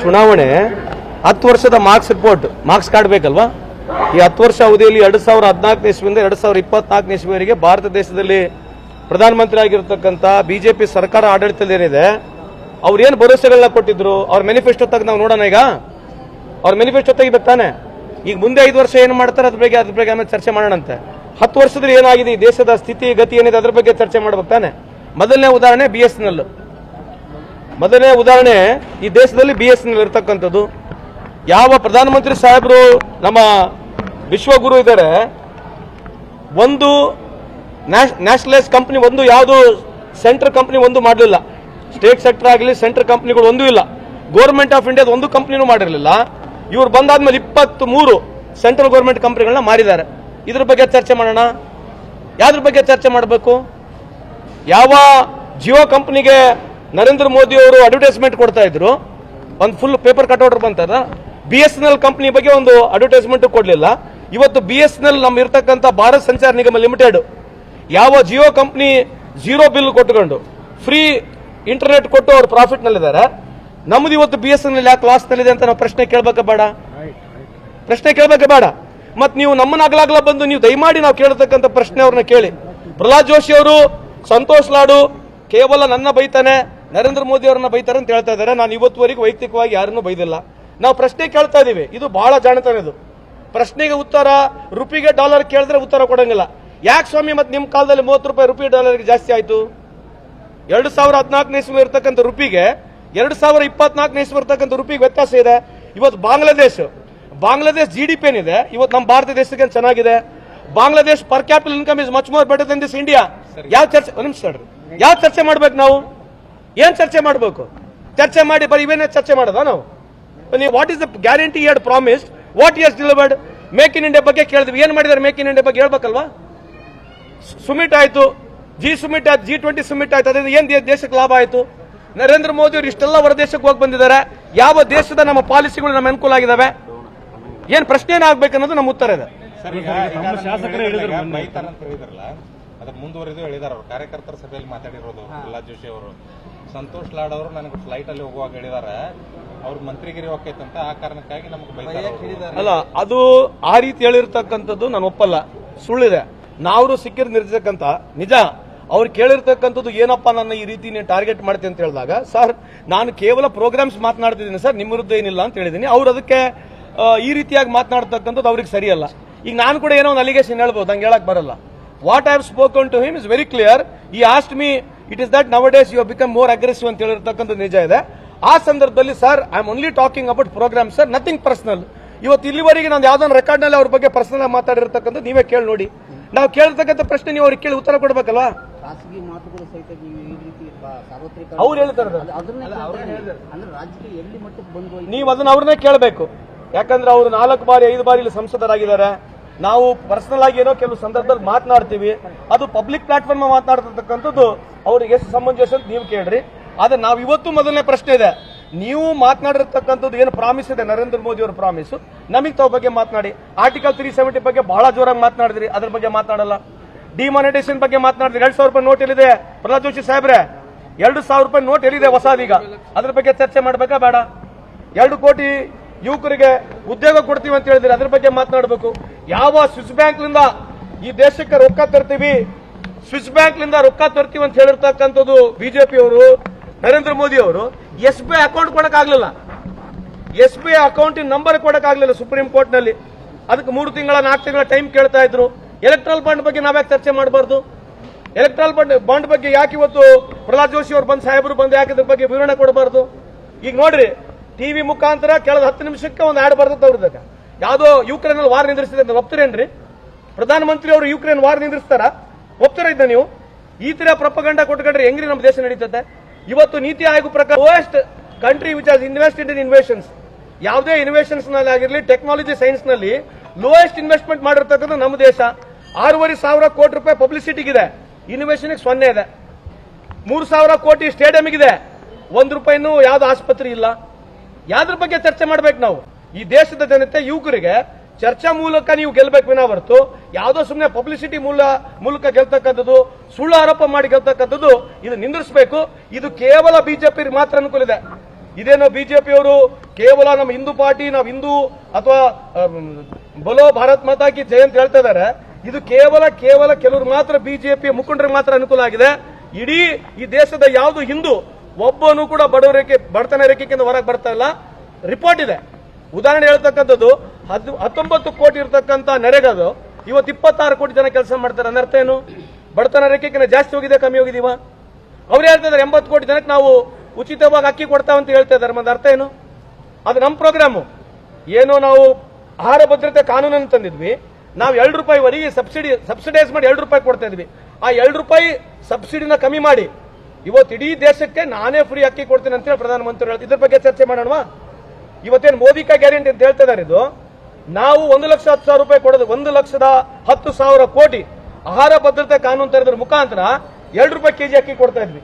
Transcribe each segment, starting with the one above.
ಚುನಾವಣೆ ಹತ್ತು ವರ್ಷದ ಮಾರ್ಕ್ಸ್ ರಿಪೋರ್ಟ್, ಮಾರ್ಕ್ಸ್ ಕಾರ್ಡ್ ಬೇಕಲ್ವಾ? ಈ ಹತ್ತು ವರ್ಷ ಅವಧಿಯಲ್ಲಿ ಎರಡ್ ಸಾವಿರದ ಹದಿನಾಲ್ಕನೇ ಇಸ್ವಿಯಿಂದ ಎರಡ್ ಸಾವಿರದ ಇಪ್ಪತ್ನಾಲ್ಕನೇ ಇಸ್ವಿವರೆಗೆ ಭಾರತ ದೇಶದಲ್ಲಿ ಪ್ರಧಾನಮಂತ್ರಿ ಆಗಿರತಕ್ಕಂಥ ಬಿಜೆಪಿ ಸರ್ಕಾರ ಆಡಳಿತದೇನಿದೆ ಅವ್ರು ಏನು ಭರವಸೆಗಳನ್ನ ಕೊಟ್ಟಿದ್ರು, ಅವ್ರ ಮ್ಯಾನಿಫೆಸ್ಟೋ ತೆಗೆದು ನಾವು ನೋಡೋಣ ಈಗ? ಅವ್ರ ಮ್ಯಾನಿಫೆಸ್ಟೋ ತೆಗಿಬೇಕು ತಾನೆ? ಈಗ ಮುಂದೆ ಐದು ವರ್ಷ ಏನು ಮಾಡ್ತಾರೆ, ಅದ್ರ ಬಗ್ಗೆ ಅದ್ರ ಬಗ್ಗೆ ಆಮೇಲೆ ಚರ್ಚೆ ಮಾಡೋಣಂತೆ. ಹತ್ತು ವರ್ಷದಲ್ಲಿ ಏನಾಗಿದೆ, ಈ ದೇಶದ ಸ್ಥಿತಿ, ಗತಿ ಏನಿದೆ, ಅದ್ರ ಬಗ್ಗೆ ಚರ್ಚೆ ಮಾಡ್ಬೇಕು ತಾನೆ? ಮೊದಲನೇ ಉದಾಹರಣೆ ಬಿ ಎಸ್ ಎನ್ ಎಲ್ ಮೊದಲನೇ ಉದಾಹರಣೆ ಈ ದೇಶದಲ್ಲಿ ಬಿ ಎಸ್ ಎನ್ ಎಲ್ ಇರ್ತಕ್ಕಂಥದ್ದು ಯಾವ ಪ್ರಧಾನಮಂತ್ರಿ ಸಾಹೇಬರು ನಮ್ಮ ವಿಶ್ವಗುರು ಇದ್ದಾರೆ, ಒಂದು ನ್ಯಾಷನಲೈಸ್ ಕಂಪ್ನಿ, ಒಂದು ಯಾವುದು ಸೆಂಟ್ರ್ ಕಂಪ್ನಿ ಒಂದು ಮಾಡಲಿಲ್ಲ. ಸ್ಟೇಟ್ ಸೆಕ್ಟರ್ ಆಗಲಿ, ಸೆಂಟ್ರಲ್ ಕಂಪ್ನಿಗಳು ಒಂದೂ ಇಲ್ಲ. ಗೌರ್ಮೆಂಟ್ ಆಫ್ ಇಂಡಿಯಾದ ಒಂದು ಕಂಪ್ನಿನೂ ಮಾಡಿರಲಿಲ್ಲ. ಇವ್ರು ಬಂದಾದ್ಮೇಲೆ ಇಪ್ಪತ್ತ್ ಮೂರು ಸೆಂಟ್ರಲ್ ಗೌರ್ಮೆಂಟ್ ಕಂಪ್ನಿಗಳನ್ನ ಮಾಡಿದ್ದಾರೆ. ಇದ್ರ ಬಗ್ಗೆ ಚರ್ಚೆ ಮಾಡೋಣ. ಯಾವ್ದ್ರ ಬಗ್ಗೆ ಚರ್ಚೆ ಮಾಡಬೇಕು? ಯಾವ ಜಿಯೋ ಕಂಪನಿಗೆ ನರೇಂದ್ರ ಮೋದಿ ಅವರು ಅಡ್ವರ್ಟೈಸ್ಮೆಂಟ್ ಕೊಡ್ತಾ ಇದ್ರು. ಒಂದು full paper cutout ಬಂತದ. B S N L company ಬಗ್ಗೆ ಒಂದು ಅಡ್ವರ್ಟೈಸ್ಮೆಂಟ್ ಕೊಡಲಿಲ್ಲ. ಇವತ್ತು ಬಿ ಎಸ್ ಎನ್ ಎಲ್ ನಮ್ಮ ಇರ್ತಕ್ಕಂಥ ಭಾರತ್ ಸಂಚಾರ ನಿಗಮ ಲಿಮಿಟೆಡ್ ಯಾವ ಜಿಯೋ ಕಂಪನಿ ಜೀರೋ ಬಿಲ್ ಕೊಟ್ಟುಕೊಂಡು ಫ್ರೀ ಇಂಟರ್ನೆಟ್ ಕೊಟ್ಟು ಅವ್ರು ಪ್ರಾಫಿಟ್ ನಲ್ಲಿದ್ದಾರೆ. ನಮ್ದು ಇವತ್ತು ಬಿ ಎಸ್ ಎನ್ ಎಲ್ ಯಾಕೆ ಲಾಸ್ ನಲ್ಲಿದೆ ಅಂತ ನಾವು ಪ್ರಶ್ನೆ ಕೇಳಬೇಕ ಬೇಡ? ಪ್ರಶ್ನೆ ಕೇಳಬೇಕ ಬೇಡ? ಮತ್ತೆ ನೀವು ನಮ್ಮನ್ನ ಅಗಲಾಗ್ಲ ಬಂದು ನೀವು ದಯಮಾಡಿ ನಾವು ಕೇಳತಕ್ಕಂಥ ಪ್ರಶ್ನೆ ಅವ್ರನ್ನ ಕೇಳಿ. ಪ್ರಹ್ಲಾದ್ ಜೋಶಿ ಅವರು, ಸಂತೋಷ್ ಲಾಡು, ಕೇವಲ ನನ್ನ ಬೈತಾನೆ. ನರೇಂದ್ರ ಮೋದಿ ಅವರನ್ನ ಬೈತಾರೆ ಅಂತ ಹೇಳ್ತಾ ಇದ್ದಾರೆ. ನಾನು ಇವತ್ತುವರೆಗೂ ವೈಯಕ್ತಿಕವಾಗಿ ಯಾರನ್ನೂ ಬೈದಿಲ್ಲ. ನಾವು ಪ್ರಶ್ನೆ ಕೇಳ್ತಾ ಇದೀವಿ. ಇದು ಬಹಳ ಜಾಣತನ ಇದು. ಪ್ರಶ್ನೆಗೆ ಉತ್ತರ ರುಪಿಗೆ ಡಾಲರ್ ಕೇಳಿದ್ರೆ ಉತ್ತರ ಕೊಡಂಗಿಲ್ಲ. ಯಾಕೆ ಸ್ವಾಮಿ ಮತ್ತೆ ನಿಮ್ಮ ಕಾಲದಲ್ಲಿ ಮೂವತ್ತು ರೂಪಾಯಿ ರುಪಿ ಡಾಲರ್ಗೆ ಜಾಸ್ತಿ ಆಯ್ತು? ಎರಡು ಸಾವಿರ ಹದಿನಾಲ್ಕನೇ ಇಸ್ವಿ ಇರ್ತಕ್ಕಂಥ ರುಪಿಗೆ ಎರಡು ಸಾವಿರ ಇಪ್ಪತ್ನಾಲ್ಕನೇ ಇಸ್ವಿ ಇರ್ತಕ್ಕಂಥ ರುಪಿಗೆ ವ್ಯತ್ಯಾಸ ಇದೆ. ಇವತ್ತು Bangladesh. Bangladesh G D P ಏನಿದೆ? ಇವತ್ತು ನಮ್ಮ ಭಾರತ ದೇಶಕ್ಕೆ ಚೆನ್ನಾಗಿದೆ? Bangladesh per capital income is much more better than this India ಯಾವ ಚರ್ಚೆ ನಿಮಿಷ ಯಾವ ಚರ್ಚೆ ಮಾಡ್ಬೇಕು ನಾವು? ಏನ್ ಚರ್ಚೆ ಮಾಡಬೇಕು? ಚರ್ಚೆ ಮಾಡಿ ಬರೀ ಇವೇನೇ ಚರ್ಚೆ ಮಾಡೋದ ನಾವು? ನೀವು ವಾಟ್ ಇಸ್ ದ ಗ್ಯಾರಂಟಿ ಎರಡ್ promise what is delivered make in India ಬಗ್ಗೆ ಕೇಳಿದ್ವಿ. ಏನ್ ಮಾಡಿದ್ದಾರೆ ಮೇಕ್ ಇನ್ ಇಂಡಿಯಾ ಬಗ್ಗೆ ಹೇಳ್ಬೇಕಲ್ವಾ? ಸುಮಿಟ್ ಆಯ್ತು. ಜಿ ಸುಮಿಟ್ ಆಯ್ತು ಜಿ ಟ್ವೆಂಟಿ ಸುಮಿಟ್ ಆಯ್ತು. ಅದರಿಂದ ಏನ್ ದೇಶಕ್ಕೆ ಲಾಭ ಆಯ್ತು? ನರೇಂದ್ರ ಮೋದಿ ಅವರು ಇಷ್ಟೆಲ್ಲ ಹೊರ ದೇಶಕ್ಕೆ ಹೋಗಿ ಬಂದಿದ್ದಾರೆ. ಯಾವ ದೇಶದ ನಮ್ಮ ಪಾಲಿಸಿಗಳು ನಮ್ಮ ಅನುಕೂಲ ಆಗಿದಾವೆ? ಏನ್ ಪ್ರಶ್ನೆ ಏನಾಗಬೇಕು ಅನ್ನೋದು ನಮ್ಮ ಉತ್ತರ ಇದೆ. ಮುಂದುವರೆದು ಹೇಳಿದಾರೆ ಅವ್ರು. ಕಾರ್ಯಕರ್ತರ ಸಭೆಯಲ್ಲಿ ಮಾತಾಡಿರೋದು ಪ್ರಹ್ಲಾದ್ ಜೋಶಿ ಅವರು. ಸಂತೋಷ್ ಲಾಡ್ ಅವರು ನನಗೆ ಫ್ಲೈಟ್ ಅಲ್ಲಿ ಹೋಗುವಾಗ ಹೇಳಿದ್ದಾರೆ ಅವ್ರ ಮಂತ್ರಿಗಿರಿ ಹೋಗ್ತೈತಂತ ಆ ಕಾರಣಕ್ಕಾಗಿ ನಮಗೆ. ಅಲ್ಲ ಅದು ಆ ರೀತಿ ಹೇಳಿರ್ತಕ್ಕಂಥದ್ದು ನಾನು ಒಪ್ಪಲ್ಲ. ಸುಳ್ಳಿದೆ. ನಾವು ಸಿಕ್ಕಿರ್ ನಿರ್ತಕ್ಕಂಥ ನಿಜ ಅವ್ರು ಕೇಳಿರ್ತಕ್ಕಂಥದ್ದು ಏನಪ್ಪ ನನ್ನ ಈ ರೀತಿ ನೀವು ಟಾರ್ಗೆಟ್ ಮಾಡ್ತೀನಿ ಅಂತ ಹೇಳಿದಾಗ ಸರ್ ನಾನು ಕೇವಲ ಪ್ರೋಗ್ರಾಮ್ಸ್ ಮಾತನಾಡ್ತಿದ್ದೀನಿ ಸರ್ ನಿಮ್ಮ ವಿರುದ್ಧ ಏನಿಲ್ಲ ಅಂತ ಹೇಳಿದ್ದೀನಿ. ಅವ್ರು ಅದಕ್ಕೆ ಈ ರೀತಿಯಾಗಿ ಮಾತನಾಡ್ತಕ್ಕಂಥದ್ದು ಅವ್ರಿಗೆ ಸರಿಯಲ್ಲ. ಈಗ ನಾನು ಕೂಡ ಏನೋ ಒಂದು ಅಲಿಗೇಷನ್ ಹೇಳ್ಬೋದು ಹಂಗೆ ಹೇಳಕ್ ಬರಲ್ಲ. What I have spoken to him is very clear he asked me it is that nowadays you become more aggressive ಅಂತ ಹೇಳಿರ್ತಕ್ಕಂಥ ನಿಜ ಇದೆ ಆ ಸಂದರ್ಭದಲ್ಲಿ sir I am only talking about programme sir nothing personal ಇವತ್ತು ಇಲ್ಲಿವರೆಗೆ ನಾನು ಯಾವ್ದೊಂದು ರೆಕಾರ್ಡ್ನಲ್ಲಿ ಅವ್ರ ಬಗ್ಗೆ ಪರ್ಸನಲ್ ಮಾತಾಡಿರ್ತಕ್ಕಂಥ ನೀವೇ ಕೇಳಿ ನೋಡಿ. ನಾವು ಕೇಳಿರ್ತಕ್ಕಂಥ ಪ್ರಶ್ನೆ ನೀವು ಅವ್ರಿಗೆ ಕೇಳಿ ಉತ್ತರ ಕೊಡ್ಬೇಕಲ್ವಾ? ಖಾಸಗಿ ಮಾತುಗಳು ಸಹಿತ ನೀವು ಈ ರೀತಿ ಸಾರ್ವತ್ರಿಕ ಅವ್ರು ಹೇಳ್ತಾರೆ? ನೀವು ಅದನ್ನ ಅವ್ರನ್ನೇ ಕೇಳಬೇಕು. ಯಾಕಂದ್ರೆ ಅವರು ನಾಲ್ಕು ಬಾರಿ ಐದು ಬಾರಿ ಇಲ್ಲಿ ಸಂಸದರಾಗಿದ್ದಾರೆ. ನಾವು ಪರ್ಸನಲ್ ಆಗಿ ಏನೋ ಕೆಲವು ಸಂದರ್ಭದಲ್ಲಿ ಮಾತನಾಡ್ತೀವಿ. ಅದು ಪಬ್ಲಿಕ್ ಪ್ಲಾಟ್ಫಾರ್ಮ್ ಮಾತನಾಡ್ತಕ್ಕಂಥದ್ದು ಅವ್ರಿಗೆ ಎಷ್ಟು ಅಂತ ನೀವು ಕೇಳ್ರಿ. ಆದ್ರೆ ನಾವು ಇವತ್ತು ಮೊದಲನೇ ಪ್ರಶ್ನೆ ಇದೆ. ನೀವು ಮಾತನಾಡಿರ್ತಕ್ಕಂಥದ್ದು ಏನು ಪ್ರಾಮಿಸ್ ಇದೆ? ನರೇಂದ್ರ ಮೋದಿ ಅವರ ಪ್ರಾಮಿಸ್ ನಮಗೆ ತಾವ್ ಬಗ್ಗೆ ಮಾತನಾಡಿ. ಆರ್ಟಿಕಲ್ ತ್ರೀ ಸೆವೆಂಟಿ ಬಗ್ಗೆ ಬಹಳ ಜೋರಾಗಿ ಮಾತನಾಡಿದ್ರಿ. ಅದ್ರ ಬಗ್ಗೆ ಮಾತನಾಡಲ್ಲ. ಡಿಮಾನಿಟೇಷನ್ ಬಗ್ಗೆ ಮಾತನಾಡಿದ್ರಿ. ಎರಡ್ ಸಾವಿರ ರೂಪಾಯಿ ನೋಟ್ ಎಲ್ಲಿದೆ? ಪ್ರಹ್ಲಾದ್ ಜೋಶಿ ಸಾಹೇಬ್ರೆ, ಎರಡು ಸಾವಿರ ರೂಪಾಯಿ ನೋಟ್ ಎಲ್ಲಿದೆ ಹೊಸದೀಗ? ಅದ್ರ ಬಗ್ಗೆ ಚರ್ಚೆ ಮಾಡಬೇಕಾ ಬೇಡ? ಎರಡು ಕೋಟಿ ಯುವಕರಿಗೆ ಉದ್ಯೋಗ ಕೊಡ್ತೀವಿ ಅಂತ ಹೇಳಿದ್ರೆ ಅದ್ರ ಬಗ್ಗೆ ಮಾತನಾಡಬೇಕು. ಯಾವ ಸ್ವಿಸ್ ಬ್ಯಾಂಕ್ನಿಂದ ಈ ದೇಶಕ್ಕೆ ರೊಕ್ಕ ತರ್ತೀವಿ ಸ್ವಿಸ್ ಬ್ಯಾಂಕ್ನಿಂದ ರೊಕ್ಕ ತರ್ತೀವಿ ಅಂತ ಹೇಳಿರ್ತಕ್ಕಂಥದ್ದು ಬಿಜೆಪಿ ಅವರು, ನರೇಂದ್ರ ಮೋದಿ ಅವರು ಎಸ್ ಬಿ ಐ ಅಕೌಂಟ್ ಕೊಡೋಕ್ಕಾಗಲಿಲ್ಲ. ಎಸ್ ಬಿ ಐ ಅಕೌಂಟಿನ ನಂಬರ್ ಕೊಡಕ್ಕಾಗ್ಲಿಲ್ಲ ಸುಪ್ರೀಂ ಕೋರ್ಟ್ನಲ್ಲಿ ಅದಕ್ಕೆ ಮೂರು ತಿಂಗಳ, ನಾಲ್ಕು ತಿಂಗಳ ಟೈಮ್ ಕೇಳ್ತಾ ಇದ್ರು. ಎಲೆಕ್ಟ್ರಲ್ ಬಾಂಡ್ ಬಗ್ಗೆ ನಾವ್ಯಾಕೆ ಚರ್ಚೆ ಮಾಡಬಾರ್ದು? ಎಲೆಕ್ಟ್ರಲ್ ಬಾಂಡ್ ಬಾಂಡ್ ಬಗ್ಗೆ ಯಾಕೆ ಇವತ್ತು ಪ್ರಹ್ಲಾದ್ ಜೋಶಿ ಅವರು ಬಂದು, ಸಾಹೇಬರು ಬಂದು ಯಾಕೆ ಇದ್ರ ಬಗ್ಗೆ ವಿವರಣೆ ಕೊಡಬಾರ್ದು? ಈಗ ನೋಡ್ರಿ ಟಿವಿ ಮುಖಾಂತರ ಕೆಳದ ಹತ್ತು ನಿಮಿಷಕ್ಕೆ ಒಂದು ಆಡ್ ಬರ್ತದೆ ಅವ್ರದಾಗ ಯಾವುದೋ ಯುಕ್ರೇನ್ ಅಲ್ಲಿ ವಾರ್ ನಿಂದ್ರಿಸಿದೆ ಅಂತ ಒಪ್ತೀರೇನ್ರಿ? ಪ್ರಧಾನಮಂತ್ರಿ ಅವರು ಯುಕ್ರೇನ್ ವಾರ್ ನಿಂದ್ರಿಸ್ತಾರ? ಒಪ್ತಾರ ಇದ್ದ ನೀವು? ಈ ತರ ಪ್ರಪಗಂಡ ಕೊಟ್ಕೊಂಡ್ರೆ ಹೆಂಗ್ರಿ ನಮ್ಮ ದೇಶ ನಡೀತದೆ ಇವತ್ತು ನೀತಿ ಆಯೋಗ ಪ್ರಕಾರ lowest country which has invested in investments ಯಾವುದೇ ಇನ್ವೆಷನ್ಸ್ನಲ್ಲಿ ಆಗಿರಲಿ ಟೆಕ್ನಾಲಜಿ ಸೈನ್ಸ್ನಲ್ಲಿ ಲೋಯೆಸ್ಟ್ ಇನ್ವೆಸ್ಟ್ಮೆಂಟ್ ಮಾಡಿರ್ತಕ್ಕಂಥ ನಮ್ಮ ದೇಶ. ಆರೂವರೆ ಸಾವಿರ ಕೋಟಿ ರೂಪಾಯಿ ಪಬ್ಲಿಸಿಟಿಗಿದೆ ಇನ್ವೆಷನ್ ಸೊನ್ನೆ ಇದೆ. ಮೂರು ಸಾವಿರ ಕೋಟಿ ಸ್ಟೇಡಿಯಂಗಿದೆ ಒಂದು ರೂಪಾಯಿನೂ ಯಾವ್ದು ಆಸ್ಪತ್ರೆ ಇಲ್ಲ. ಯಾವ್ದ್ರ ಬಗ್ಗೆ ಚರ್ಚೆ ಮಾಡ್ಬೇಕು ನಾವು? ಈ ದೇಶದ ಜನತೆ, ಯುವಕರಿಗೆ ಚರ್ಚಾ ಮೂಲಕ ನೀವು ಗೆಲ್ಬೇಕು ವಿನ ಹೊರತು, ಯಾವುದೋ ಸುಮ್ಮನೆ ಪಬ್ಲಿಸಿಟಿ ಮೂಲ, ಮೂಲಕ ಗೆಲ್ತಕ್ಕಂಥದ್ದು, ಸುಳ್ಳು ಆರೋಪ ಮಾಡಿ ಗೆಲ್ತಕ್ಕಂಥದ್ದು, ಇದು ನಿಂದಿರಿಸಬೇಕು. ಇದು ಕೇವಲ ಬಿಜೆಪಿ ಮಾತ್ರ ಅನುಕೂಲ ಇದೆ. ಇದೇನೋ ಬಿಜೆಪಿಯವರು ಕೇವಲ ನಮ್ಮ ಹಿಂದೂ ಪಾರ್ಟಿ, ನಾವು ಹಿಂದೂ ಅಥವಾ ಬಲೋ ಭಾರತ್ ಮಾತಾ ಕಿ ಜಯ ಅಂತ ಹೇಳ್ತಾ ಇದ್ದಾರೆ. ಇದು ಕೇವಲ ಕೇವಲ ಕೆಲವರು ಮಾತ್ರ ಬಿಜೆಪಿ ಮುಖಂಡರಿಗೆ ಮಾತ್ರ ಅನುಕೂಲ ಆಗಿದೆ. ಇಡೀ ಈ ದೇಶದ ಯಾವುದು ಹಿಂದೂ ಒಬ್ಬನು ಕೂಡ ಬಡವ ರೇಖೆ, ಬಡತನ ರೇಖೆಯಿಂದ ಹೊರಗೆ ಬರ್ತಾ ಇಲ್ಲ. ರಿಪೋರ್ಟ್ ಇದೆ. ಉದಾಹರಣೆ ಹೇಳ್ತಕ್ಕಂಥದ್ದು, ಹದ್, ಹತ್ತೊಂಬತ್ತು ಕೋಟಿ ಇರತಕ್ಕಂಥ ನೆರೆಗದು. ಇವತ್ತು ಇಪ್ಪತ್ತಾರು ಕೋಟಿ ಜನ ಕೆಲಸ ಮಾಡ್ತಾರೆ. ಅನ್ನರ್ಥ ಏನು? ಬಡತನ ರೇಖೆಗಿಂತ ಜಾಸ್ತಿ ಹೋಗಿದೆ, ಕಮ್ಮಿ ಹೋಗಿದೀವ? ಅವ್ರು ಹೇಳ್ತಾ ಇದಾರೆ ಎಂಬತ್ತು ಕೋಟಿ ಜನಕ್ಕೆ ನಾವು ಉಚಿತವಾಗಿ ಅಕ್ಕಿ ಕೊಡ್ತಾವಂತ ಹೇಳ್ತಾ ಇದ್ದಾರೆ. ಮತ್ತೆ ಅರ್ಥ ಏನು? ಅದು ನಮ್ಮ ಪ್ರೋಗ್ರಾಮು ಏನೋ ನಾವು ಆಹಾರ ಭದ್ರತೆ ಕಾನೂನನ್ನು ತಂದಿದ್ವಿ. ನಾವು ಎರಡು ರೂಪಾಯಿವರೆಗೆ ಸಬ್ಸಿಡಿ ಸಬ್ಸಿಡೈಸ್ ಮಾಡಿ ಎರಡು ರೂಪಾಯಿ ಕೊಡ್ತಾ ಇದ್ವಿ. ಆ ಎರಡು ರೂಪಾಯಿ ಸಬ್ಸಿಡಿನ ಕಮ್ಮಿ ಮಾಡಿ. ಇವತ್ತು ಇಡೀ ದೇಶಕ್ಕೆ ನಾನೇ ಫ್ರೀ ಅಕ್ಕಿ ಕೊಡ್ತೀನಿ ಅಂತೇಳಿ ಪ್ರಧಾನಮಂತ್ರಿ ಹೇಳ್ತಾರೆ ಇದ್ರ ಬಗ್ಗೆ ಚರ್ಚೆ ಮಾಡೋಣವಾ? ಇವತ್ತೇನು ಮೋದಿ ಕಾ ಗ್ಯಾರಂಟಿ ಅಂತ ಹೇಳ್ತಾ ಇದಾರೆ ಇದು? ನಾವು ಒಂದು ಲಕ್ಷ ಹತ್ತು ಸಾವಿರ ರೂಪಾಯಿ ಕೊಡೋದು, ಒಂದು ಲಕ್ಷದ ಹತ್ತು ಸಾವಿರ ಕೋಟಿ ಆಹಾರ ಭದ್ರತೆ ಕಾನೂನು ತರೋದ್ರ ಮುಖಾಂತರ ಎರಡು ರೂಪಾಯಿ ಕೆಜಿ ಅಕ್ಕಿ ಕೊಡ್ತಾ ಇದ್ವಿ.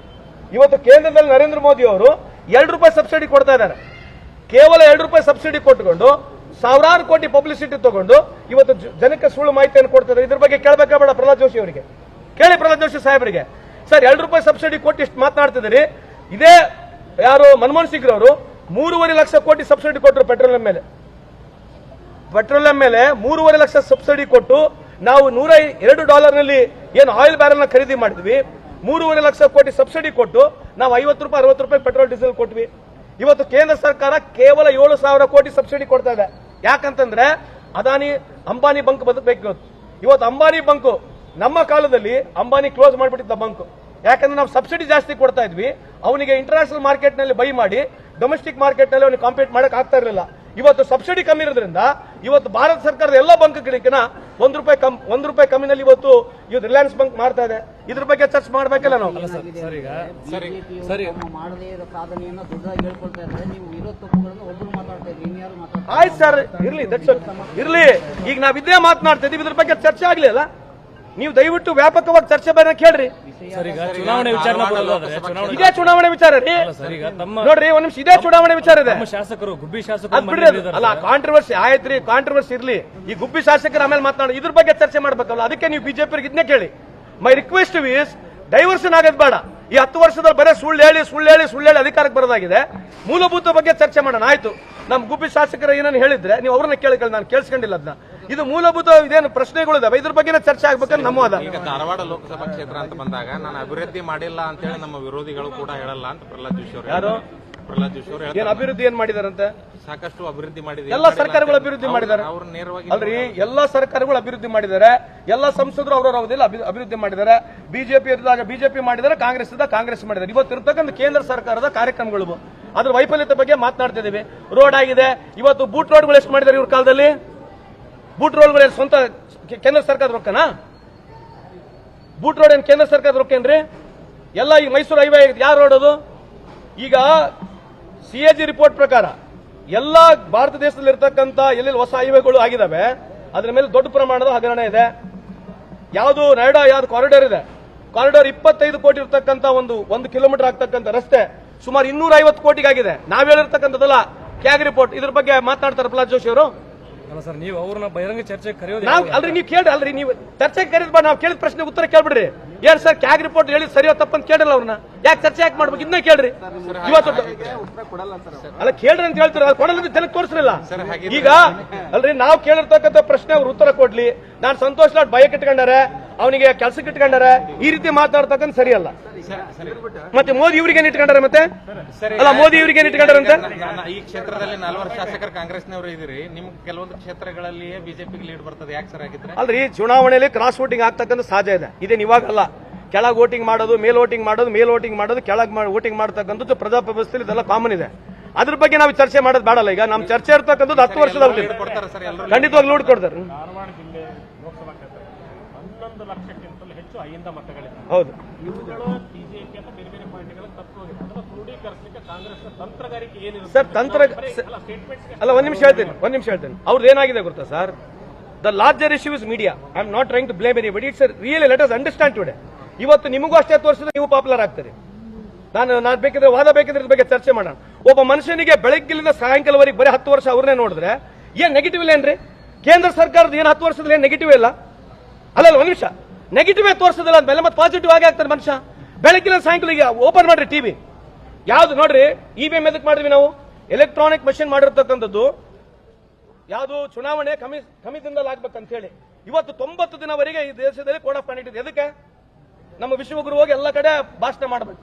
ಇವತ್ತು ಕೇಂದ್ರದಲ್ಲಿ ನರೇಂದ್ರ ಮೋದಿ ಅವರು ಎರಡು ರೂಪಾಯಿ ಸಬ್ಸಿಡಿ ಕೊಡ್ತಾ ಇದ್ದಾರೆ. ಕೇವಲ ಎರಡು ರೂಪಾಯಿ ಸಬ್ಸಿಡಿ ಕೊಟ್ಟುಕೊಂಡು ಸಾವಿರಾರು ಕೋಟಿ ಪಬ್ಲಿಸಿಟಿ ತಗೊಂಡು ಇವತ್ತು ಜನಕ್ಕೆ ಸುಳ್ಳು ಮಾಹಿತಿಯನ್ನು ಕೊಡ್ತಾರೆ ಇದ್ರ ಬಗ್ಗೆ ಕೇಳಬೇಕಾ ಬೇಡ ಪ್ರಹ್ಲಾದ್ ಜೋಶಿ ಅವರಿಗೆ? ಕೇಳಿ ಪ್ರಹ್ಲಾದ್ ಜೋಶಿ ಸಾಹೇಬರಿಗೆ. ಸರ್, ಎರಡು ರೂಪಾಯಿ ಸಬ್ಸಿಡಿ ಕೊಟ್ಟು ಇಷ್ಟು ಮಾತನಾಡ್ತಿದ್ದೀರಿ. ಇದೇ ಯಾರು ಮನಮೋಹನ್ ಸಿಂಗ್ ಅವರು ಮೂರುವರೆ ಲಕ್ಷ ಕೋಟಿ ಸಬ್ಸಿಡಿ ಕೊಟ್ಟರು ಪೆಟ್ರೋಲ್ ಮೇಲೆ ಪೆಟ್ರೋಲಿಯಂ ಮೇಲೆ ಮೂರುವರೆ ಲಕ್ಷ ಸಬ್ಸಿಡಿ ಕೊಟ್ಟು ನಾವು ನೂರ ಎರಡು ಡಾಲರ್ನಲ್ಲಿ ಏನು ಆಯಿಲ್ ಬ್ಯಾರಲ್ನ ಖರೀದಿ ಮಾಡಿದ್ವಿ. ಮೂರುವರೆ ಲಕ್ಷ ಕೋಟಿ ಸಬ್ಸಿಡಿ ಕೊಟ್ಟು ನಾವು ಐವತ್ತು ರೂಪಾಯಿ, ಅರವತ್ತು ರೂಪಾಯಿ ಪೆಟ್ರೋಲ್ ಡೀಸೆಲ್ ಕೊಟ್ವಿ. ಇವತ್ತು ಕೇಂದ್ರ ಸರ್ಕಾರ ಕೇವಲ ಏಳು ಸಾವಿರ ಕೋಟಿ ಸಬ್ಸಿಡಿ ಕೊಡ್ತಾ ಇದೆ. ಯಾಕಂತಂದ್ರೆ ಅದಾನಿ ಅಂಬಾನಿ ಬಂಕ್ ಬದುಕಬೇಕು ಇವತ್ತು ಅಂಬಾನಿ ಬಂಕು ನಮ್ಮ ಕಾಲದಲ್ಲಿ ಅಂಬಾನಿ ಕ್ಲೋಸ್ ಮಾಡಿಬಿಟ್ಟಿದ್ದ ಬಂಕ್. ಯಾಕಂದ್ರೆ ನಾವು ಸಬ್ಸಿಡಿ ಜಾಸ್ತಿ ಕೊಡ್ತಾ ಇದ್ವಿ. ಅವನಿಗೆ ಇಂಟರ್ನ್ಯಾಷನಲ್ ಮಾರ್ಕೆಟ್ನಲ್ಲಿ ಬೈ ಮಾಡಿ ಡೊಮೆಸ್ಟಿಕ್ ಮಾರ್ಕೆಟ್ನಲ್ಲಿ ಅವನಿಗೆ ಕಾಂಪೀಟ್ ಮಾಡಕ್ ಆಗ್ತಾ ಇರಲಿಲ್ಲ. ಇವತ್ತು ಸಬ್ಸಿಡಿ ಕಮ್ಮಿ ಇರೋದ್ರಿಂದ ಇವತ್ತು ಭಾರತ ಸರ್ಕಾರದ ಎಲ್ಲ ಬಂಕ್ಗಳಿಗಿನ ಒಂದ್ ರೂಪಾಯಿ ಕಮ್ ಒಂದ್ ರೂಪಾಯಿ ಕಮ್ಮಿನಲ್ಲಿ ಇವತ್ತು ಇವತ್ತು ರಿಲಯನ್ಸ್ ಬಂಕ್ ಮಾಡ್ತಾ ಇದೆ. ಇದ್ರ ಬಗ್ಗೆ ಚರ್ಚೆ ಮಾಡ್ಬೇಕಲ್ಲ ನಾವು? ಆಯ್ತು ಸರ್ ಇರ್ಲಿ ದಟ್ಸ್ ಇರ್ಲಿ. ಈಗ ನಾವ್ ಇದೇ ಮಾತನಾಡ್ತಾ ಇದೀವಿ ಇದ್ರ ಬಗ್ಗೆ ಚರ್ಚೆ ಆಗ್ಲಿ ಅಲ್ಲ ನೀವು ದಯವಿಟ್ಟು ವ್ಯಾಪಕವಾಗಿ ಚರ್ಚೆ ಬೇರೆ ಕೇಳ್ರಿ. ಸರ್ ಈಗ ಚುನಾವಣೆ ವಿಚಾರ ಇದೇ ಚುನಾವಣೆ ವಿಚಾರ ರೀ. ಸರ್ ಈಗ ತಮ್ಮ ನೋಡ್ರಿ ಒಂದ್ ನಿಮಿಷ ಇದೇ ಚುನಾವಣೆ ವಿಚಾರ ಇದೆ. ನಮ್ಮ ಶಾಸಕರು ಗುಬ್ಬಿ ಶಾಸಕರು ಅಲ್ಲ ಕಾಂಟ್ರವರ್ಸಿ ಆಯ್ತ್ರಿ ಕಾಂಟ್ರವರ್ಸಿ ಇರ್ಲಿ. ಈ ಗುಬ್ಬಿ ಶಾಸಕರ ಆಮೇಲೆ ಮಾತನಾಡ ಇದ್ರ ಬಗ್ಗೆ ಚರ್ಚೆ ಮಾಡ್ಬೇಕಲ್ಲ. ಅದಕ್ಕೆ ನೀವು ಬಿಜೆಪಿ ಇದನ್ನೇ ಕೇಳಿ. ಮೈ ರಿಕ್ವೆಸ್ಟ್ ವಿಸ್ ಡೈವರ್ಷನ್ ಆಗೋದು ಬೇಡ. ಈ ಹತ್ತು ವರ್ಷದಲ್ಲಿ ಬರೇ ಸುಳ್ಳು ಹೇಳಿ ಸುಳ್ಳು ಹೇಳಿ ಸುಳ್ಳು ಹೇಳಿ ಅಧಿಕಾರಕ್ಕೆ ಬರೋದಾಗಿದೆ. ಮೂಲಭೂತ ಬಗ್ಗೆ ಚರ್ಚೆ ಮಾಡೋಣ ಆಯ್ತು. ನಮ್ ಗುಬ್ಬಿ ಶಾಸಕರು ಏನನ್ನು ಹೇಳಿದ್ರೆ ನೀವು ಅವ್ರನ್ನ ಕೇಳಿ ನಾನು ಕೇಳಿಸ್ಕೊಂಡಿಲ್ಲ ಅದನ್ನ ಇದು ಮೂಲಭೂತ ಇದೇನು ಪ್ರಶ್ನೆಗಳಿದಾವೆ ಇದ್ರ ಬಗ್ಗೆ ಚರ್ಚೆ ಆಗ್ಬೇಕಂತ ನಮ್ಮ ಈಗ ಧಾರವಾಡ ಲೋಕಸಭಾ ಕ್ಷೇತ್ರ ಅಂತ ಬಂದಾಗ ನಾನು ಅಭಿವೃದ್ಧಿ ಮಾಡಿಲ್ಲ ಅಂತ ಹೇಳಿ ನಮ್ಮ ವಿರೋಧಿಗಳು ಕೂಡ ಹೇಳಲ್ಲ ಅಂತ ಪ್ರಹ್ಲಾದ್ ಜೋಶಿ ಅವರು ಯಾರು? ಪ್ರಹ್ಲಾದ್ ಜೋಶಿ ಅವರು ಏನ್ ಅಭಿವೃದ್ಧಿ ಏನ್ ಮಾಡಿದಾರಂತೆ? ಸಾಕಷ್ಟು ಅಭಿವೃದ್ಧಿ ಮಾಡಿದೆ ಎಲ್ಲ ಸರ್ಕಾರಗಳು ಅಭಿವೃದ್ಧಿ ಮಾಡಿದ್ದಾರೆ. ಅವ್ರು ನೇರವಾಗಿ ಅಲ್ರಿ ಎಲ್ಲಾ ಸರ್ಕಾರಗಳು ಅಭಿವೃದ್ಧಿ ಮಾಡಿದ್ದಾರೆ. ಎಲ್ಲ ಸಂಸದರು ಅವರವರ ಅವಧಿಯಲ್ಲಿ ಅಭಿ- ಅಭಿವೃದ್ಧಿ ಮಾಡಿದ್ದಾರೆ. ಬಿಜೆಪಿ ಇದ್ದಾಗ ಬಿಜೆಪಿ ಮಾಡಿದ್ದಾರೆ ಕಾಂಗ್ರೆಸ್ ಇದ್ದ ಕಾಂಗ್ರೆಸ್ ಮಾಡಿದ್ದಾರೆ. ಇವತ್ತು ಇರ್ತಕ್ಕಂಥ ಕೇಂದ್ರ ಸರ್ಕಾರದ ಕಾರ್ಯಕ್ರಮಗಳು ಅದ್ರ ವೈಫಲ್ಯತೆ ಬಗ್ಗೆ ಮಾತನಾಡ್ತಿದ್ದೀವಿ ರೋಡ್ ಆಗಿದೆ. ಇವತ್ತು ಬೂಟ್ ರೋಡ್ಗಳು ಎಷ್ಟು ಮಾಡಿದ್ದಾರೆ ಇವ್ರ ಕಾಲದಲ್ಲಿ? ಬೂಟ್ ರೋಡ್ಗಳು ಏನ್ ಸ್ವಂತ ಕೇಂದ್ರ ಸರ್ಕಾರದ ರೊಕ್ಕನಾ? ಬೂಟ್ ರೋಡ್ ಏನ್ ಕೇಂದ್ರ ಸರ್ಕಾರದ ರೊಕ್ಕ ಏನ್ರಿ? ಎಲ್ಲ ಈ ಮೈಸೂರು ಹೈವೇ ಯಾರು ರೋಡ್ ಅದು? ಈಗ ಸಿ ಎ ರಿಪೋರ್ಟ್ ಪ್ರಕಾರ ಎಲ್ಲ ಭಾರತ ದೇಶದಲ್ಲಿ ಇರತಕ್ಕಂತ ಎಲ್ಲೆಲ್ಲಿ ಹೊಸ ಹೈವೇಗಳು ಆಗಿದಾವೆ, ಅದ್ರ ಮೇಲೆ ದೊಡ್ಡ ಪ್ರಮಾಣದ ಹಗರಣ ಇದೆ. ಯಾವುದು ನೈಡಾ, ಯಾವ್ದು ಕಾರಿಡಾರ್ ಇದೆ? ಕಾರಿಡಾರ್ ಇಪ್ಪತ್ತೈದು ಕೋಟಿ ಇರ್ತಕ್ಕಂಥ ಒಂದು ಒಂದು ಕಿಲೋಮೀಟರ್ ಆಗ್ತಕ್ಕಂಥ ರಸ್ತೆ ಸುಮಾರು ಇನ್ನೂರ ಐವತ್ತು ಕೋಟಿಗಾಗಿದೆ. ನಾವ್ ಹೇಳಿರ್ತಕ್ಕಂಥದ್ದಲ್ಲ ಕ್ಯಾಗ್ ರಿಪೋರ್ಟ್ ಇದ್ರ ಬಗ್ಗೆ ಮಾತನಾಡ್ತಾರೆ ಪ್ರಹ್ಲಾದ್ ಜೋಶಿ ಅವರು? ಅಲ್ಲ ಸರ್ ನೀವು ಅವ್ರನ್ನ ಬಹಿರಂಗ ಚರ್ಚೆ ಕರೆಯೋದು ನಾವ್ ಅಲ್ರಿ ನೀವು ಕೇಳ್ರಿ ಅಲ್ರಿ ನೀವು ಚರ್ಚೆ ಕರೆದ್ ಬಾ ನಾವು ಕೇಳಿದ ಪ್ರಶ್ನೆ ಉತ್ತರ ಕೇಳ್ಬಿಡ್ರಿ. ಏನ್ ಸರ್ ಕ್ಯಾಗ್ ರಿಪೋರ್ಟ್ ಹೇಳಿ ಸರಿಯೋ ತಪ್ಪಂತ ಕೇಳಿಲ್ಲ ಅವ್ರನ್ನ. ಯಾಕೆ ಚರ್ಚೆ ಯಾಕೆ ಮಾಡ್ಬೇಕು? ಇದನ್ನ ಕೇಳ್ರಿ. ಇವತ್ತು ಅಲ್ಲ ಕೇಳ್ರಿ ಅಂತ ಹೇಳ್ತಾರೆ ಅದು ಕೊಡಲ್ಲ ಅಂತ ಜನಕ್ಕೆ ತೋರಿಸಲಿಲ್ಲ ಈಗ ಅಲ್ರಿ ನಾವು ಕೇಳಿರ್ತಕ್ಕಂಥ ಪ್ರಶ್ನೆ ಅವ್ರು ಉತ್ತರ ಕೊಡ್ಲಿ. ನಾನು ಸಂತೋಷ್ ಲಾಡ್ ಭಯಕ್ಕೆ ಇಟ್ಕೊಂಡಾರೆ ಅವನಿಗೆ ಕೆಲ್ಸಕ್ಕೆ ಇಟ್ಕೊಂಡಾರೆ ಈ ರೀತಿ ಮಾತಾಡ್ತಕ್ಕಂಥ ಸರಿಯಲ್ಲ. ಮತ್ತೆ ಮೋದಿ ಇವ್ರಿಗೆ ಇಟ್ಕೊಂಡಾರೆ ಮತ್ತೆ? ಅಲ್ಲ ಮೋದಿ ಇವ್ರಿಗೆ ಇಟ್ಕೊಂಡಾರಂತೆ? ಅಂತ ಈ ಕ್ಷೇತ್ರದಲ್ಲಿ ನಾಲ್ವರು ಶಾಸಕರು ಕಾಂಗ್ರೆಸ್ನವರು ಇದೀರಿ ನಿಮ್ಗೆ ಕೆಲವೊಂದು ಕ್ಷೇತ್ರಗಳಲ್ಲಿಯೇ ಬಿಜೆಪಿಗೆ ಲೀಡ್ ಬರ್ತದೆ. ಯಾಕೆ ಸರ್ ಆಗಿದ್ರೆ ಅಲ್ರಿ ಚುನಾವಣೆಯಲ್ಲಿ ಕ್ರಾಸ್ ವೋಟಿಂಗ್ ಆಗ್ತಕ್ಕಂಥ ಸಹಜ ಇದೆ. ಇದೇನು ಇವಾಗಲ್ಲ ಕೆಳಗ್ ವೋಟಿಂಗ್ ಮಾಡೋದು ಮೇಲ್ ವೋಟಿಂಗ್ ಮಾಡೋದು ಮೇಲ್ ವೋಟಿಂಗ್ ಮಾಡೋದು ಕೆಳಗ್ ವೋಟಿಂಗ್ ಮಾಡ್ತಕ್ಕಂಥದ್ದು ಪ್ರಜಾಪ್ರಭುತ್ವದಲ್ಲಿ ಇದೆಲ್ಲ ಕಾಮನ್ ಇದೆ. ಅದ್ರ ಬಗ್ಗೆ ನಾವು ಚರ್ಚೆ ಮಾಡೋದು ಬೇಡಲ್ಲ. ಈಗ ನಮ್ಮ ಚರ್ಚೆ ಇರ್ತಕ್ಕಂಥದ್ದು ಹತ್ತು ವರ್ಷದ ಖಂಡಿತವಾಗಿ ಲೂಡ್ ಕೊಡ್ತಾರೆ ಹೌದು. ಇವುಗಳು ಬಿಜೆಪಿ ಅಥವಾ ಬೇರೆ ಬೇರೆ ಪಾರ್ಟಿಗಳ ತತ್ವವಿದೆ. ಅದನ್ನು ಕ್ರೋಢೀಕರಿಸಲಿಕ್ಕೆ ಕಾಂಗ್ರೆಸ್ನ ತಂತ್ರಗಾರಿಕೆ ಏನಿರುತ್ತೆ ಸರ್ ತಂತ್ರ ಅಲ್ಲ ಒಂದ್ ನಿಮಿಷ ಹೇಳ್ತೀನಿ ಒಂದ್ ನಿಮಿಷ ಹೇಳ್ತೀನಿ. ಅವ್ರದ್ದು ಏನಾಗಿದೆ ಗೊತ್ತಾ sir? The larger issue is media I am not trying to blame any but it's really let us understand today ಇವತ್ತು ನಿಮಗೂ ಅಷ್ಟೇ ತೋರಿಸಿದ್ರೆ ನೀವು ಪಾಪ್ಯುಲರ್ ಆಗ್ತೀರಿ. ನಾನು ನಾನು ಬೇಕಿದ್ರೆ ವಾದ ಬೇಕಿದ್ರೆ ಇದ್ರ ಬಗ್ಗೆ ಚರ್ಚೆ ಮಾಡೋಣ. ಒಬ್ಬ ಮನುಷ್ಯನಿಗೆ ಬೆಳಗ್ಗಿಲಿಂದ ಸಾಯಂಕಾಲವರೆಗೆ ಬರೀ ಹತ್ತು ವರ್ಷ ಅವ್ರನ್ನೇ ನೋಡಿದ್ರೆ ಏನ್ ನೆಗೆಟಿವ್ ಇಲ್ಲ ಏನ್ರಿ? ಕೇಂದ್ರ ಸರ್ಕಾರದ ಏನು ಹತ್ತು ವರ್ಷದಲ್ಲಿ ಏನ್ ನೆಗೆಟಿವ್ ಇಲ್ಲ? ಅಲ್ಲಲ್ಲ ಒಂದು ನಿಮಿಷ. ನೆಗೆಟಿವ್ ತೋರಿಸೋದಿಲ್ಲ ಅಂದ್ಮೇಲೆ ಮತ್ತೆ ಪಾಸಿಟಿವ್ ಆಗಿ ಆಗ್ತಾರೆ ಮನುಷ್ಯ. ಬೆಳಕಿನ ಸಾಯಂಕಾಲ ಈಗ ಓಪನ್ ಮಾಡ್ರಿ ಟಿವಿ ಯಾವ್ದು ನೋಡ್ರಿ? ವಿ ಎದಕ್ ಮಾಡಿದ್ವಿ ನಾವು? ಎಲೆಕ್ಟ್ರಾನಿಕ್ ಮಷಿನ್ ಮಾಡಿರ್ತಕ್ಕಂಥದ್ದು ಯಾವುದು? ಚುನಾವಣೆ ಕಮಿ ಕಮಿತಿಂದಲ್ಲಿ ಆಗ್ಬೇಕಂತ ಹೇಳಿ ಇವತ್ತು ತೊಂಬತ್ತು ದಿನವರೆಗೆ ಈ ದೇಶದಲ್ಲಿ ಕೋಡ್ ಆಫ್ ಕಂಡಕ್ಟ್ ಇದೆ. ಎದಕ್ಕೆ? ನಮ್ಮ ವಿಶ್ವಗುರು ಹೋಗಿ ಎಲ್ಲ ಕಡೆ ಭಾಷಣ ಮಾಡಬೇಕು.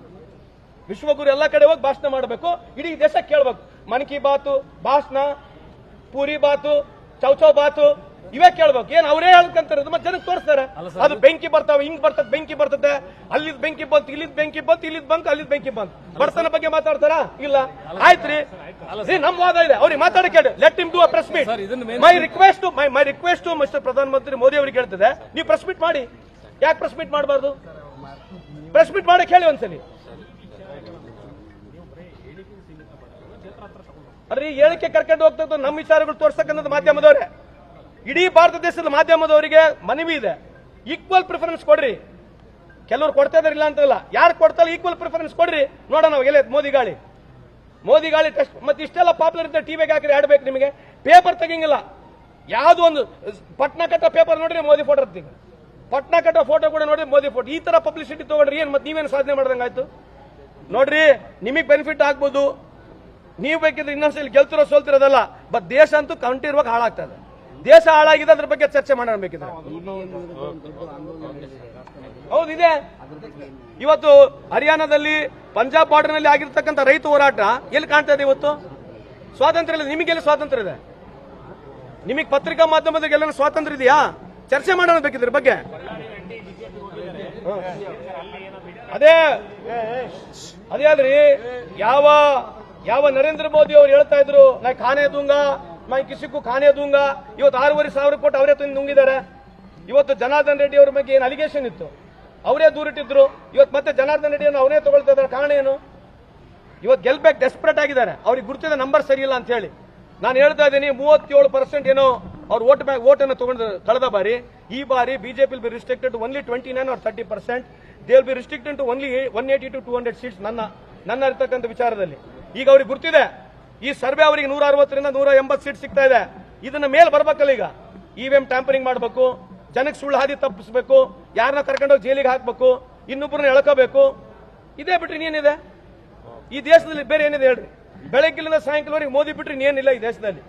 ವಿಶ್ವಗುರು ಎಲ್ಲ ಕಡೆ ಹೋಗಿ ಭಾಷಣ ಮಾಡಬೇಕು. ಇಡೀ ದೇಶ ಕೇಳಬೇಕು. ಮನ್ ಬಾತು ಭಾಷಣ, ಪೂರಿ ಬಾತು, ಚೌಚೌ ಬಾತು ಇವೇ ಕೇಳ್ಬೇಕು ಏನ್ ಅವರೇ ಹೇಳ್ಕೊಂತಾರೆ ಮತ್ತೆ ಜನಕ್ಕೆ ತೋರಿಸ್ತಾರೆ. ಅದು ಬೆಂಕಿ ಬರ್ತಾವ ಹಿಂಗ್ ಬರ್ತದೆ ಬೆಂಕಿ ಬರ್ತದೆ. ಅಲ್ಲಿದ್ ಬೆಂಕಿ ಬಂತು ಇಲ್ಲಿದ್ ಬೆಂಕಿ ಬಂತು ಇಲ್ಲಿದ್ ಬಂತು ಅಲ್ಲಿದ್ ಬೆಂಕಿ ಬಂತು. ಬರ್ತನ ಬಗ್ಗೆ ಮಾತಾಡ್ತಾರಾ? ಇಲ್ಲ. ಆಯ್ತ್ರಿ ರೀ, ನಮ್ ವಾದ ಇದೆ. ಅವ್ರಿಗೆ ಮಾತಾಡಿ ಕೇಳಿ. Let him do a press meet my request my my request mister ಪ್ರಧಾನ ಮಂತ್ರಿ ಮೋದಿ ಅವರಿಗೆ ಹೇಳ್ತದೆ. ನೀವು ಪ್ರೆಸ್ ಮೀಟ್ ಮಾಡಿ. ಯಾಕೆ ಪ್ರೆಸ್ ಮೀಟ್ ಮಾಡಬಾರ್ದು? ಪ್ರೆಸ್ ಮೀಟ್ ಮಾಡಕ್ ಹೇಳಿ ಒಂದ್ಸಲಿ. ಅದ್ರಿ ಹೇಳಿಕೆ ಕರ್ಕೊಂಡು ಹೋಗ್ತದ ನಮ್ಮ ವಿಚಾರಗಳು ತೋರ್ಸಕ್ಕನ್ನೋದು ಮಾಧ್ಯಮದವರೇ. ಇಡೀ ಭಾರತ ದೇಶದ ಮಾಧ್ಯಮದವರಿಗೆ ಮನವಿ ಇದೆ. ಈಕ್ವಲ್ ಪ್ರಿಫರೆನ್ಸ್ ಕೊಡ್ರಿ. ಕೆಲವರು ಕೊಡ್ತಾ ಇದಾರೆ ಇಲ್ಲ ಅಂತಲ್ಲ. ಯಾರು ಕೊಡ್ತಾರ ಈಕ್ವಲ್ ಪ್ರಿಫರೆನ್ಸ್ ಕೊಡ್ರಿ. ನೋಡೋಣ ಎಲ್ಲಿ ಮೋದಿ ಗಾಳಿ. ಮೋದಿ ಗಾಳಿ ಟೆಸ್ಟ್ ಮತ್ತೆ ಇಷ್ಟೆಲ್ಲ ಪಾಪ್ಯುಲರ್ ಇದ್ದ ಟಿವಿಗೆ ಹಾಕಿರಿ ಆಡ್ಬೇಕು ನಿಮಗೆ. ಪೇಪರ್ ತೆಗಿಂಗಿಲ್ಲ. ಯಾವ್ದು ಒಂದು, ಪಟ್ನ ಕಟ್ಟ ಪೇಪರ್ ನೋಡ್ರಿ, ಮೋದಿ ಫೋಟೋ ಇರ್ತೀವಿ ಪಟ್ನ ಕಟ್ಟ ಫೋಟೋ ಕೂಡ ನೋಡ್ರಿ, ಮೋದಿ ಫೋಟೋ ಈ ತರ ಪಬ್ಲಿಸಿಟಿ ತಗೊಂಡ್ರಿ, ಏನ್ ಮತ್ತೆ ನೀವೇನು ಸಾಧನೆ ಮಾಡ್ದಂಗಾಯ್ತು ನೋಡ್ರಿ, ನಿಮಗೆ ಬೆನಿಫಿಟ್ ಆಗ್ಬೋದು. ನೀವು ಬೇಕಿದ್ರೆ ಇನ್ನೊಂದ್ಸಲಿ ಗೆಲ್ತಿರೋ ಸೋಲ್ತಿರೋದಲ್ಲ. ಬಟ್ ದೇಶ ಅಂತೂ ಕಂಟಿರುವಾಗ ಹಾಳಾಗ್ತದೆ ದೇಶ ಹಾಳಾಗಿದೆ ಅದ್ರ ಬಗ್ಗೆ ಚರ್ಚೆ ಮಾಡೋಣ ಹೌದಿದೆ. ಇವತ್ತು ಹರಿಯಾಣದಲ್ಲಿ, ಪಂಜಾಬ್ ಬಾರ್ಡರ್ನಲ್ಲಿ ಆಗಿರ್ತಕ್ಕಂಥ ರೈತ ಹೋರಾಟ ಎಲ್ಲಿ ಕಾಣ್ತಾ ಇದೆ ಇವತ್ತು? ಸ್ವಾತಂತ್ರ್ಯ ಇಲ್ಲ. ನಿಮಗೆಲ್ಲ ಸ್ವಾತಂತ್ರ್ಯ ಇದೆ? ನಿಮಗೆ ಪತ್ರಿಕಾ ಮಾಧ್ಯಮದಲ್ಲಿ ಎಲ್ಲ ಸ್ವಾತಂತ್ರ್ಯ ಇದೆಯಾ? ಚರ್ಚೆ ಮಾಡೋಣ ಬೇಕಿದ್ರ ಬಗ್ಗೆ. ಅದೇ ಅದೇ ಅದ್ರಿ ಯಾವ ಯಾವ ನರೇಂದ್ರ ಮೋದಿ ಅವ್ರು ಹೇಳ್ತಾ ಇದ್ರು ನಾ ಖಾನೆ ದೂಂಗ ನಾ ಕಿಸಿಕ್ಕು ಖಾನೆ ದೂಂಗ. ಇವತ್ತು ಆರೂವರೆ ಸಾವಿರ ಕೊಟ್ಟು ಅವರೇ ತಂದು ನುಂಗಿದ್ದಾರೆ. ಇವತ್ತು ಜನಾರ್ದನ್ ರೆಡ್ಡಿ ಅವ್ರ ಬಗ್ಗೆ ಏನು ಅಲಿಗೇಷನ್ ಇತ್ತು? ಅವರೇ ದೂರಿಟ್ಟಿದ್ರು. ಇವತ್ತು ಮತ್ತೆ ಜನಾರ್ದನ್ ರೆಡ್ಡಿಯನ್ನು ಅವರೇ ತಗೊಳ್ತಾ ಕಾರಣ ಏನು? ಇವತ್ತು ಗೆಲ್ಬೇಕು ಡೆಸ್ಪರೇಟ್ ಆಗಿದ್ದಾರೆ. ಅವ್ರಿಗೆ ಗುರುತಿದ ನಂಬರ್ ಸರಿ ಇಲ್ಲ ಅಂತ ಹೇಳಿ. ನಾನು ಹೇಳ್ತಾ ಇದ್ದೀನಿ, ಮೂವತ್ತೇಳು ಪರ್ಸೆಂಟ್ ಏನೋ ಅವ್ರ ವೋಟ್ ಬ್ಯಾಂಕ್ ವೋಟ್ ಅನ್ನು ತಗೊಂಡು ಕಳೆದ ಬಾರಿ, ಈ ಬಾರಿ BJP be restricted only twenty nine or thirty percent they will be restricted to only one eighty to two hundred seats ನನ್ನ ನನ್ನ ಇರ್ತಕ್ಕಂಥ ವಿಚಾರದಲ್ಲಿ. ಈಗ ಅವ್ರಿಗೆ ಗುರ್ತಿದೆ. ಈ ಸರ್ವೆ ಅವರಿಗೆ ನೂರ ಅರವತ್ತರಿಂದ ನೂರ ಎಂಬತ್ತು ಸೀಟ್ ಸಿಗ್ತಾ ಇದೆ. ಇದನ್ನ ಮೇಲೆ ಬರ್ಬೇಕಲ್ಲ ಈಗ? ಇವಿಎಂ ಟ್ಯಾಂಪರಿಂಗ್ ಮಾಡಬೇಕು, ಜನಕ್ಕೆ ಸುಳ್ಳು ಹಾದಿ ತಪ್ಪಿಸ್ಬೇಕು, ಯಾರನ್ನ ಕರ್ಕೊಂಡೋಗಿ ಜೈಲಿಗೆ ಹಾಕ್ಬೇಕು ಇನ್ನೊಬ್ಬರನ್ನ ಎಳ್ಕೋಬೇಕು. ಇದೇ ಬಿಟ್ರಿ ಇನ್ನೇನಿದೆ? ಈ ದೇಶದಲ್ಲಿ ಬೇರೆ ಏನಿದೆ ಹೇಳ್ರಿ? ಬೆಳಗ್ಗಿಲಿಂದ ಸಾಯಂಕಾಲವರೆಗೆ ಮೋದಿ ಬಿಟ್ರಿ ಇನ್ನೇನಿಲ್ಲ ಈ ದೇಶದಲ್ಲಿ.